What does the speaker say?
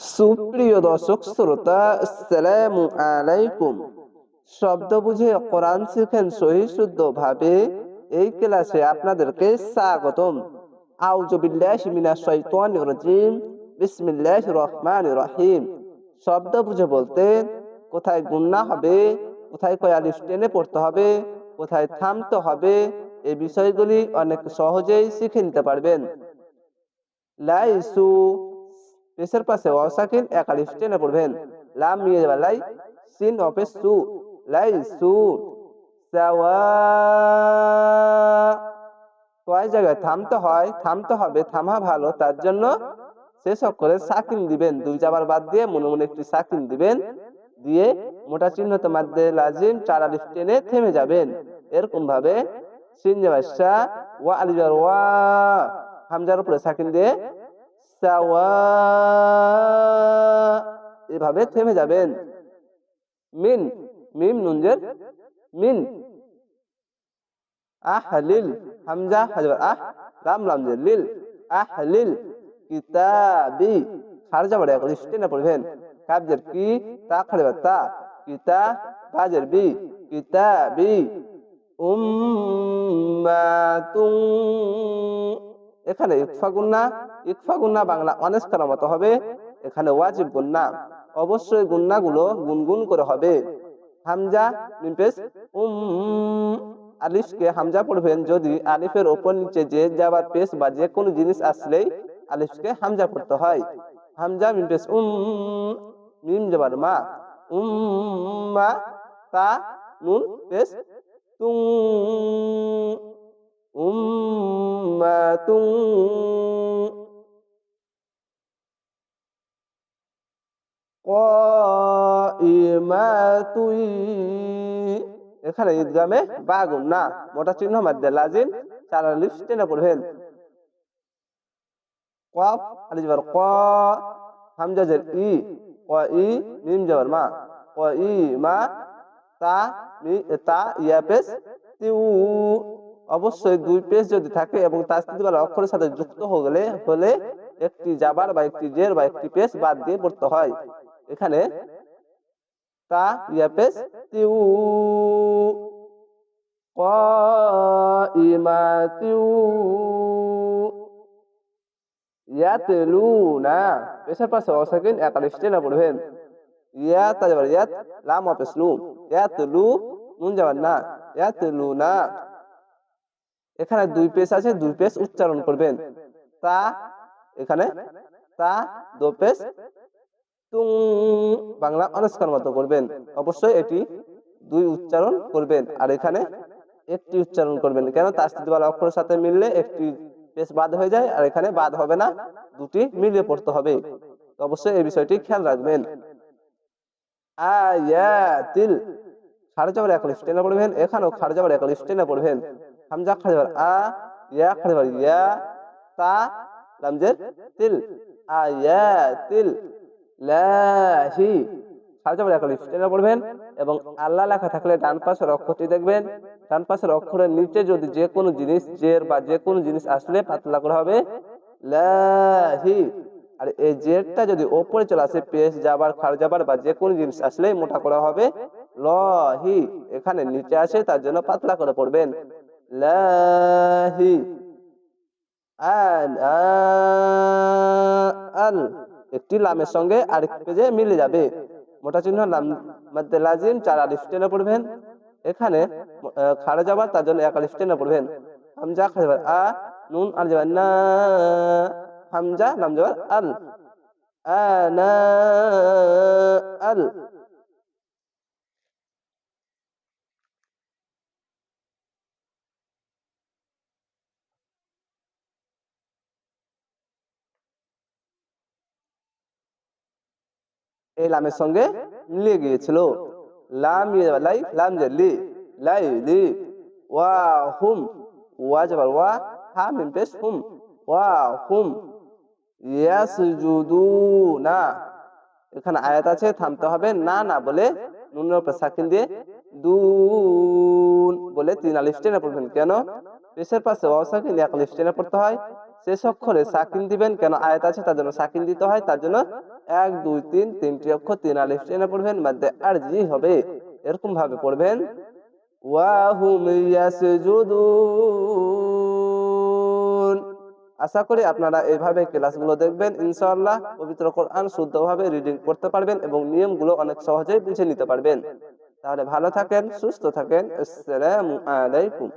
সুপ্রিয় দর্শক শ্রোতা, আসসালামু আলাইকুম। শব্দ বুঝে কোরআন শিখেন সহি শুদ্ধ ভাবে এই ক্লাসে আপনাদেরকে স্বাগতম। আউযু বিল্লাহি মিনাশ শাইতানির রাজিম। বিসমিল্লাহির রহমানির রহিম। শব্দ বুঝে বলতে কোথায় গুন্না হবে, কোথায় কয় আলিফ টেনে পড়তে হবে, কোথায় থামতে হবে, এই বিষয়গুলি অনেক সহজেই শিখে নিতে পারবেন। লাইসু পেশের পাশে অসাকিন এক আলিফ টেনে পড়বেন। লাম নিয়ে যাবে লাই সিন অপে সু, লাই সু কয় জায়গায় থামতে হয়, থামতে হবে, থামা ভালো, তার জন্য শেষ অক্ষরে সাকিন দিবেন। দুই যাবার বাদ দিয়ে মনে মনে একটি সাকিন দিবেন, দিয়ে মোটা চিহ্নতে মাধ্যমে লাজিম চার আলিফ টেনে থেমে যাবেন। এরকম ভাবে সিন যাবার সা ওয়া আলিফ যাবার ওয়া, হামজার উপরে সাকিন দিয়ে এভাবে থেমে যাবেন। মিন, মিম নুনজের মিন। আহলিল হামজা হাজবার আহ, রাম লাম জের লিল আহলিল কিতাবি। খারজা বড়ে এখন স্টেনে পড়বেন। কাবজের কি, তা খাড়বে তা। কিতা বাজের বি, কিতাবি। উম্মাতুন এখানে ইকফা গুন্না ইকফা গুন্না বাংলা অনেস করার মতো হবে, এখানে ওয়াজিব গুন্না। অবশ্যই গুন্নাগুলো গুনগুন করে হবে। হামজা উম, আলিফকে হামজা পড়বেন যদি আলিফের ওপর নিচে যে যাবার পেস বা যে কোনো জিনিস আসলেই আলিফকে হামজা পড়তে হয়। হামজা মিমপেস উম, মিম যাবার মা উম্মা তা, নুন, পেশ তুং এখানে ঈদগামে বাগুন, না, মোটা চিহ্ন মাধ্যমে লাজিম চার আলিফ টেনে পড়বেন। কফ আলিফ জবর ক, হামজা ই, ক ই, মিম জবর মা, ক ই মা, তা, মি তা, ইয়া পেশ তিউ। অবশ্যই দুই পেজ যদি থাকে এবং তাস্তিদওয়ালা অক্ষরের সাথে যুক্ত গেলে হলে একটি জাবার বা একটি জের বা একটি পেজ বাদ দিয়ে পড়তে হয়। এখানে তা ইয়া পেজ তিউ পেশের পাশে অসাকিন টেনে পড়বেন। ইয়া ইয়াত লাম ইয়াতলু নুন যাবার না। এখানে দুই পেশ আছে, দুই পেশ উচ্চারণ করবেন। তা এখানে, তা দো পেশ তুং বাংলা অনস্কার মতো করবেন। অবশ্যই এটি দুই উচ্চারণ করবেন। আর এখানে একটি উচ্চারণ করবেন। কেন? তার তাস্তিদওয়ালা অক্ষরের সাথে মিললে একটি পেশ বাদ হয়ে যায়, আর এখানে বাদ হবে না, দুটি মিলিয়ে পড়তে হবে। অবশ্যই এই বিষয়টি খেয়াল রাখবেন। আয়াতিল এক লিফ টেনে পড়বেন। এখানেও খাড়ে যাবার এক লিফ টেনে পড়বেন। হামজা খাড়ে যাবার আ, ইয়া খাড়ে যাবার ইয়া তা লামজের তিল আয়াতিল লাহি খাড়ে যাবার এক লিফ পড়বেন এবং আল্লাহ লেখা থাকলে ডান পাশের অক্ষরটি দেখবেন। ডান পাশের অক্ষরের নিচে যদি যে কোনো জিনিস জের বা যে কোনো জিনিস আসলে পাতলা করা হবে লাহি আর এই জেরটা যদি ওপরে চলে আসে, পেশ যাবার খার যাবার বা যে কোনো জিনিস আসলে মোটা করা হবে লহি এখানে নিচে আসে, তার জন্য পাতলা করে পড়বেন। লাহি আল আল একটি লামের সঙ্গে আরেক পেজে মিলে যাবে। মোটা চিহ্ন লাম মধ্যে লাজিম, চার আলিফ টেনে পড়বেন। এখানে খাড়ে যাবার তার জন্য এক আলিফ টেনে পড়বেন। হামজা, খাড়ে আ, নুন, আল যাবার না। হামজা, লাম যাবার আল। আনা আল। এই লামের সঙ্গে মিলিয়ে গিয়েছিল। লাম লাই লাম লি লাই লি, ওয়া হুম, ওয়া যাবার ওয়া হা মিম পেশ হুম, ওয়া হুম ইয়াসজুদুনা। এখানে আয়াত আছে, থামতে হবে, না না বলে নুনের উপরে সাকিন দিয়ে দুন বলে তিন আলিফ টেনে পড়বেন। কেন? পেশের পাশে অসাকিন এক আলিফ টেনে পড়তে হয়। শেষ অক্ষরে সাকিন দিবেন কেন? আয়াত আছে, তার জন্য সাকিন দিতে হয়, তার জন্য এক, দুই, তিন, তিনটি অক্ষর, তিন আলিফ টেনে পড়বেন, মাদ্দে আর জি হবে। এরকম ভাবে পড়বেন। আশা করি আপনারা এইভাবে ক্লাসগুলো দেখবেন, ইনশাআল্লাহ পবিত্র কোরআন শুদ্ধভাবে রিডিং করতে পারবেন এবং নিয়মগুলো অনেক সহজেই বুঝে নিতে পারবেন। তাহলে ভালো থাকেন, সুস্থ থাকেন, আসসালামু আলাইকুম।